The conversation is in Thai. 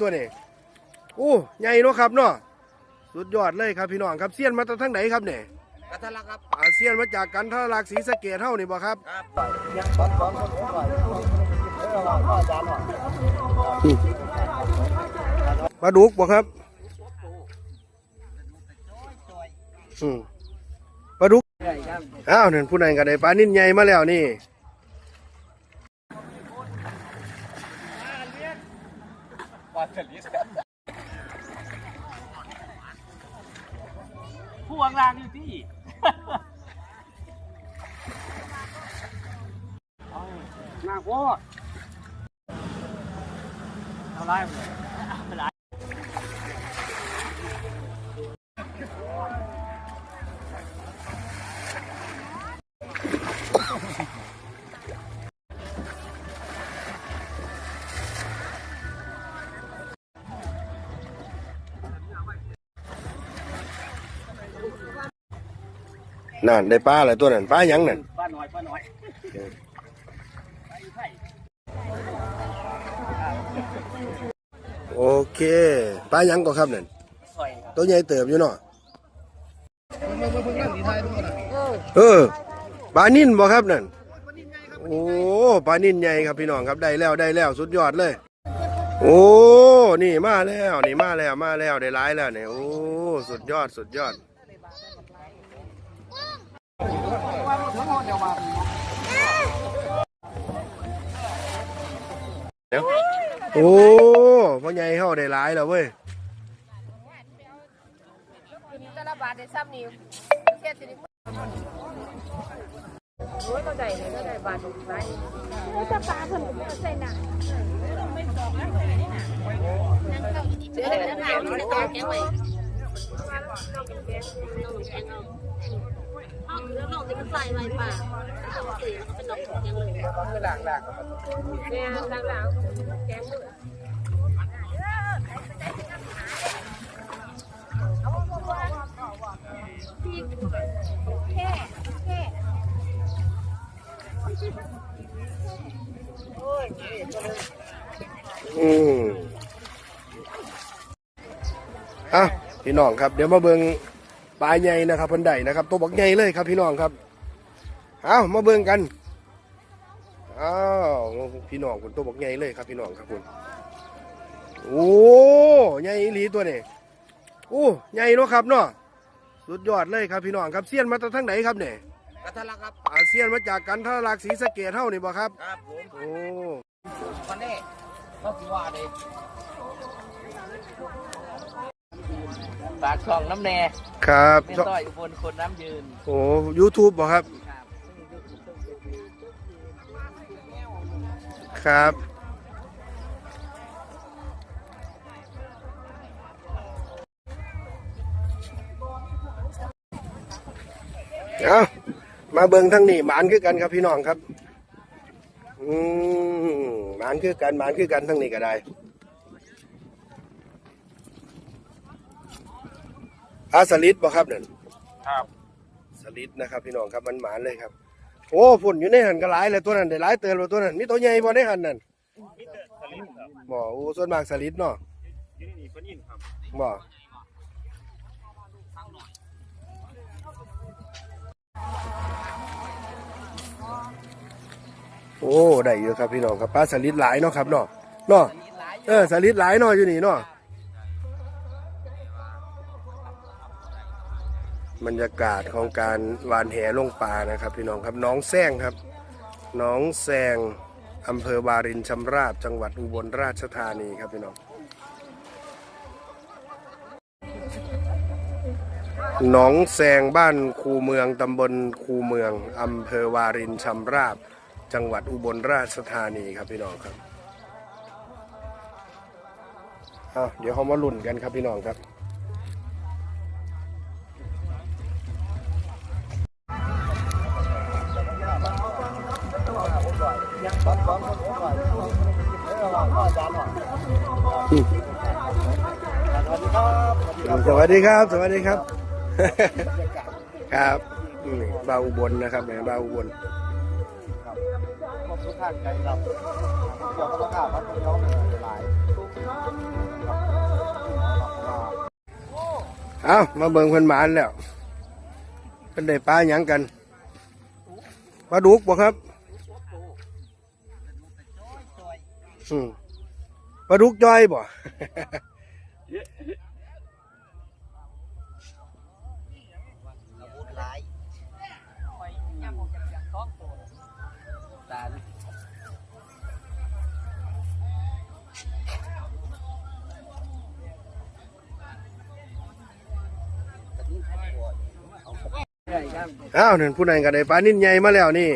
ตัวนี้โอ้ใหญ่เนาะครับเนาะสุดยอดเลยครับพี่น้องครับเซียนมาจากทางไหนครับเนี่ยกัทะลักครับอาเซียนมาจากกันทรลักษณ์ศรีสะเกดเท่านี่บ่ครับครับยังสอนสอนคนผมก่อนเออว่าพ่ออาจารย์ว่าปลาดุกบ่ครับอืมปลาดุกใช่ครับอ้าวนั่นผู้นั้นก็ได้ปลานิ่นใหญ่มาแล้วนี่ วาสลิส ผู้วางรางอยู่ที่หนักวอดเอาไล่ไปเลย นั่นได้ปลาอะไรตัวนั้นปลาหยังนั่นป้าน้อยป้าน้อยโอเคปลาหยังก็ครับนั่นสวยครับตัวใหญ่เติบอยู่เนาะเออปลานิ่นบ่ครับนั่นโอ้ปลานิ่นใหญ่ครับพี่น้องครับได้แล้วได้แล้วสุดยอดเลย โอ้นี่มาแล้วนี่มาแล้วมาแล้วได้หลายแล้วเนี่ยโอ้สุดยอดสุดยอด เดี๋ยว โอ้พ่อใหญ่เขาได้หลายแล้วเว้ยแต่ละบาทได้ซ้ำนี่เสียสิโอ้ยเข้าใจเลยเข้าใจบาทถูกไหมโอ้ยถ้าปลาเพิ่นก็ไม่ใส่หนักเดี๋ยวเดี๋ยวถามมันจะแก้ไว้แล้วน้องที่มันใส่ไว้ป่าเอาสีเป็นดอกแกงเลยคือหลังหลังเนี่ยหลังๆแกงมืออืมอะพี่น้องครับ เดี๋ยวมาเบิง ปลาใหญ่นะครับเพันไดนะครับตัวบักใหญ่เลยครับพี่น้องครับเอามาเบิงกันอ้าวพี่น้องคุณตัวบักใหญ่เลยครับพี่น้องครับคุณโอ้ใหญ่อีหลีตัวนี้โอ้ใหญ่เนาะครับเนาะสุดยอดเลยครับพี่น้องครับเซียนมาจากทางไหนครับเนี่ยกัทะลักครับอาเซียนมาจากกันทรลักษณ์ศรีสะเกดเท่านี่บ่ครับครับผมโอ้วันนี้ก็สิว่าเลย ฝากช่องน้ำแน่ครับเป็นต้อยอุบลคนน้ำยืนโอ้ยูทูบบ่ครับครับ ครับ เอามาเบิ่งทั้งนี้หมานคือกันครับพี่น้องครับ อืมหมานคือกันหมานคือกันทั้งนี้ก็ได้ อาสลิดบ่ครับนั่นครับสลิดนะครับ พี่น้องครับมันหมานเลยครับ โอ้ฝุ่นอยู่ในหันก็หลายเลยตัวนั้นได้หลายเตือนเลยตัวนั้นมีตัวใหญ่บ่ในหันนั่นบ่โอ้ส่วนมากสลิดเนาะบ่โอ้ได้อยู่ครับพี่น้องครับปลาสลิดหลายเนาะครับเนาะเนาะเออสลิดหลายเนาะอยู่นี่เนาะ บรรยากาศของการหวานแหลงปลานะครับ พี่น้องครับหน้องแซงครับหน้องแซงอำเภอบารินชำราบจังหวัดอุบลราชธานีครับพี่น้องหนองแซงบ้านคูเมืองตำบลคูเมืองอำเภอวารินชำราบ จังหวัดอุบลราชธานีครับพี่น้องครับเดี๋ยวเขามาลุ่นกันครับพี่น้องครับ สวัสดีครับ สวัสดีครับ ครับบาอุบลนะครับเนี่ยบาอุบลทุกท่านใจเราเกี่ยวกับข้าวัดย้อมหลายเอามาเบิ่งเพื่นมานแล้วเพื่นได้ปลาหยังกันปลาดุกบ่ครับอืม ปลาดุกจอยบ่ตาอ้าวนั่นผู้นั้นก็ได้ปลานิ่นใหญ่มาแล้วนี่